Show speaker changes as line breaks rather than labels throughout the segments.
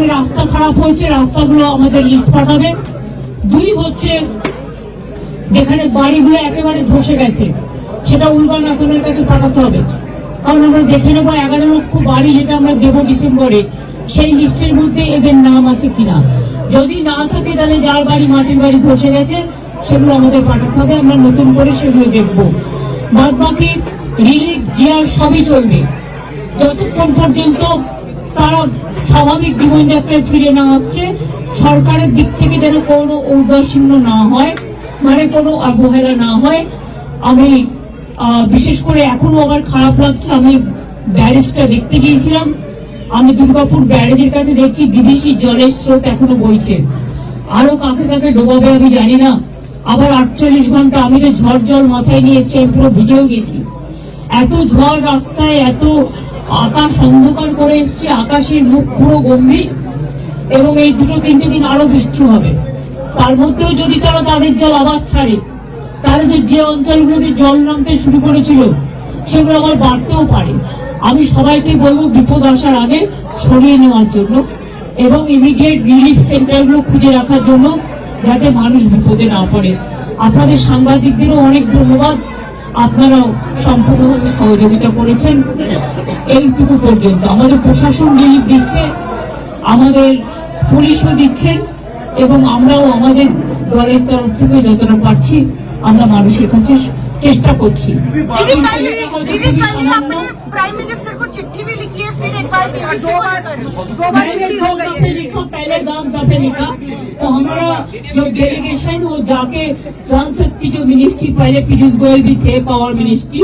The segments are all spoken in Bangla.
যেখানে রাস্তা খারাপ হয়েছে, রাস্তাগুলো আমাদের লিস্ট পাঠাবে। দুই হচ্ছে, যেখানে বাড়িগুলো একেবারে ধসে গেছে, সেটা উলগান আসনের কাছে পাঠাতে হবে। কারণ আমরা দেখে নেব এগারো লক্ষ বাড়ি যেটা আমরা দেবো ডিসেম্বরে, সেই লিস্টের মধ্যে এদের নাম আছে কিনা। যদি না থাকে, তাহলে যার বাড়ি মাটির বাড়ি ধসে গেছে, সেগুলো আমাদের পাঠাতে হবে, আমরা নতুন করে সেগুলো দেখব। বাদ বাকি রিলিফ জিয়ার সবই চলবে। যতক্ষণ পর্যন্ত তারা স্বাভাবিক জীবনযাত্রায় ফিরে না আসছে। সরকারের দিক থেকে যেন কোনো ঔদাসীন্য না হয় মানে কোনো অবহেলা না হয়। আমি বিশেষ করে এখনও আমার খারাপ লাগছে, আমি ব্যারেজটা দেখতে গিয়েছিলাম। আমি দুর্গাপুর ব্যারেজের কাছে দেখছি, বিদেশি জলের স্রোত এখনও বইছে। আরও কাকে কাকে ডোবাবে আমি জানি না। আবার আটচল্লিশ ঘণ্টা আমি তো ঝড় জল মাথায় নিয়ে এসছি, আমি পুরো ভিজেও গেছি। এত ঝড় রাস্তায়, এত আকাশ অন্ধকার করে এসছে, আকাশের মুখ পুরো গম্ভীর এবং এই দুটো তিনটে দিন আরও বৃষ্টি হবে। তার মধ্যেও যদি তারা তাদের জল আবার ছাড়ে, তাহলে যে যে অঞ্চলগুলোতে জল নামতে শুরু করেছিল, সেগুলো আবার বাড়তেও পারে। আমি সবাইকে বলব বিপদ আসার আগে সরিয়ে নেওয়ার জন্য এবং ইমিডিয়েট রিলিফ সেন্টারগুলো খুঁজে রাখার জন্য যাতে মানুষ বিপদে না পড়ে। আপনাদের সাংবাদিকদেরও অনেক ধন্যবাদ। আপনারাও সম্পূর্ণ সহযোগিতা করেছেন। এইটুকু পর্যন্ত আমাদের প্রশাসন রিলিফ দিচ্ছে, আমাদের পুলিশও দিচ্ছেন এবং আমরাও আমাদের দলের তরফ থেকে যতটা পারছি আমরা মানুষের কাছে চেষ্টা করছি
दीदी कल दीदी कल ही आपने प्राइम मिनिस्टर को चिट्ठी भी लिखी है फिर एक बार दो बार दो बार
मैंने
चिट्ठी
दो
हो गई
दफे
है
लिखा पहले दस दफे लिखा तो हमारा जो डेलीगेशन वो जाके जल शक्ति जो मिनिस्ट्री पहले पीयूष गोयल भी थे पावर मिनिस्ट्री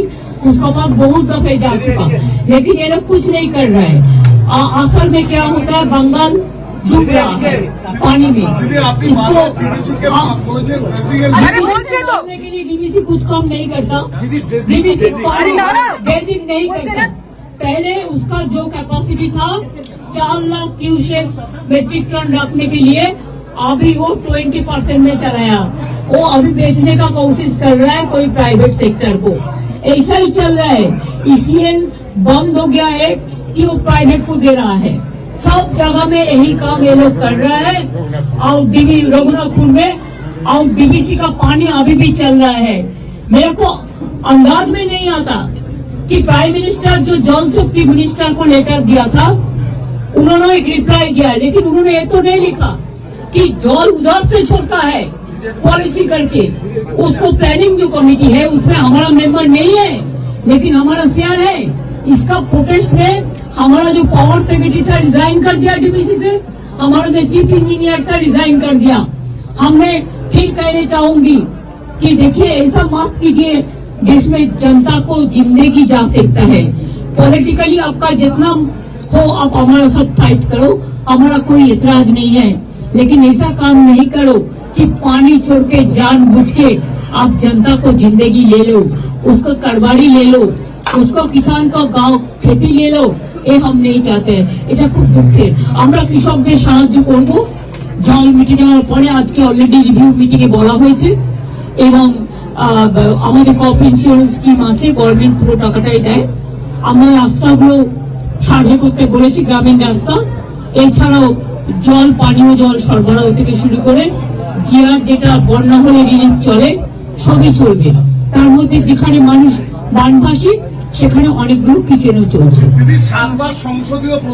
उसके पास बहुत दफे जा चुका लेकिन ये लोग कुछ नहीं कर रहे हैं आ- असल में क्या होता है बंगाल रहा है पानी में इसको डीबीसी कुछ काम नहीं करता डीबीसी बेजिंग नहीं करता पहले उसका जो कैपेसिटी था चार लाख क्यूसेक मेट्रिक टन रखने के लिए अभी वो 20 परसेंट में चलाया वो अभी बेचने का कोशिश कर रहा है कोई प्राइवेट सेक्टर को। ऐसा ही चल रहा है। इसलिए बंद हो गया है कि वो प्राइवेट को दे रहा है। सब जगह में यही काम ये लोग कर रहे हैं। और डीबी रघुनाथपुर में, और बीबीसी का पानी अभी भी चल रहा है। मेरे को अंदाज में नहीं आता कि प्राइम मिनिस्टर जो जल शक्ति मिनिस्टर को लेटर दिया था, उन्होंने एक रिप्लाई किया लेकिन उन्होंने ये तो नहीं लिखा कि जल उधर से छोड़ता है पॉलिसी करके। उसको प्लानिंग जो कमेटी है, उसमें हमारा मेंबर नहीं है, लेकिन हमारा शेयर है। इसका प्रोटेस्ट में हमारा जो पावर सेक्रेटरी था रिजाइन कर दिया डीबीसी से। हमारा जो चीफ इंजीनियर था रिजाइन कर दिया। हमने फिर कहने चाहूँगी कि देखिए, ऐसा माफ़ कीजिए, देश में जनता को ज़िंदगी जा सकता है। पॉलिटिकली आपका जितना हो, आप हमारा साथ फाइट करो। हमारा कोई एतराज़ नहीं है। लेकिन ऐसा काम नहीं करो कि पानी छोड़ के, जान बुझ के आप जनता को ज़िंदगी ले लो। उसको करवाड़ी ले लो। उसको किसान का गाँव खेती ले लो। এই নাম নেই যাতে। এটা খুব দুঃখের। আমরা কৃষকদের সাহায্য করব। জল মিটে যাওয়ার পরে আজকে অলরেডি রিভিউ মিটিং এ বলা হয়েছে। এবং আমাদের কপ ইন্স্যুরেন্স স্কিম আছে গভর্নমেন্ট পুরো টাকাটাই দেয়। আমরা রাস্তাগুলো সার্ভে করতে বলেছি, গ্রামীণ রাস্তা। এছাড়াও জল, পানীয় জল সরবরাহ থেকে শুরু করে জিয়ার যেটা বন্যা হলে রিলিফ চলে, সবই চলবে। তার মধ্যে যেখানে মানুষ বানভাসী সেখানে অনেকগুলো কিচেনও চলছে?